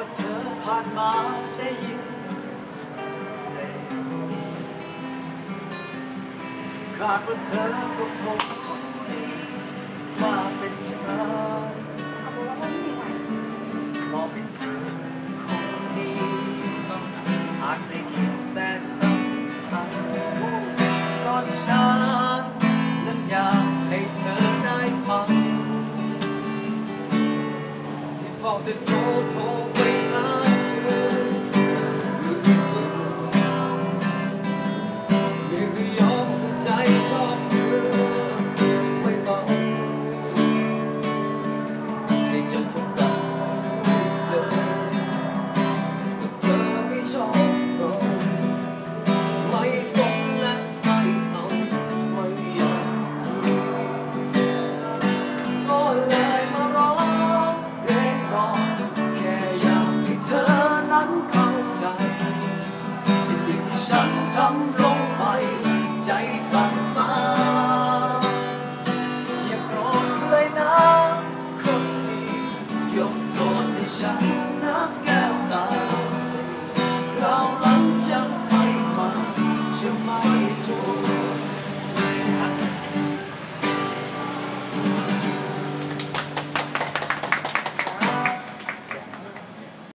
ว่าเธอผ่านมาได้ยินเพลงนี้ขาดว่าเธอก็คงรู้ดีว่าเป็นฉันเอบอกว่าไม่มีไหวมองให้เธอคนดีหากได้คิดแต่สัมพันธ์ก็ฉันนั้นอยากให้เธอได้ฟังที่เฝ้า ใ